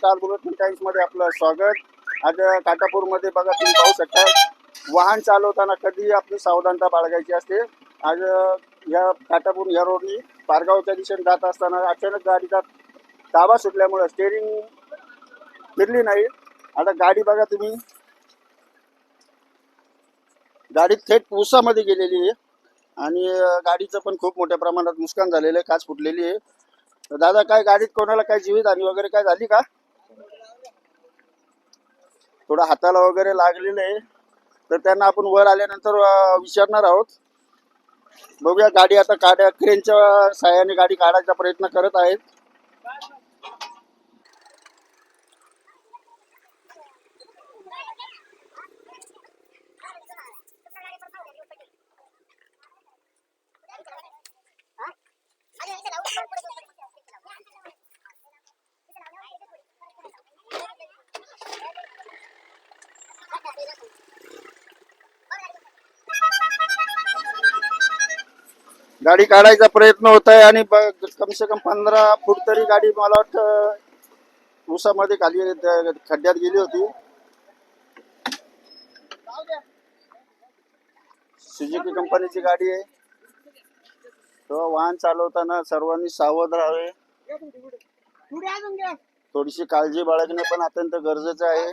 Star bulletin टाइम्समध्ये आपलं स्वागत. आज काटापूरमध्ये बघा तुम्ही पाहू शकता वाहन चालवताना कधी आपली सावधानता बाळगायची असते. आज या काटापूर या रोडनी पारगावच्या दिशेने जात असताना अचानक गाडीचा ताबा सुटल्यामुळे स्टेअरिंग फिरली नाही. आता गाडी बघा तुम्ही. गाडी थेट उसामध्ये गेलेली आहे. आणि गाडीचं पण खूप मोठ्या प्रमाणात नुकसान झालेलं आहे काच फुटलेली आहे. दादा काय गाडीत कोणाला काय जीवितहानी वगैरे काय झाली का? थोडं हाताला वगैरे लागलेलं आहे तर त्यांना आपण वर आल्यानंतर विचारणार आहोत. बघूया गाडी आता काढ्या क्रेनच्या साह्याने गाडी काढायचा प्रयत्न करत आहेत. गाडी काढायचा प्रयत्न होत आहे आणि ब- कम से कम पंधरा फूट तरी गाडी मला वाटतं उसामध्ये खाली खड्ड्यात गेली होती. सुझुकी कंपनीची गाडी आहे. तो वाहन चालवताना सर्वांनी सावध राहावे. थोडीशी काळजी बाळगणे पण अत्यंत गरजेचं आहे.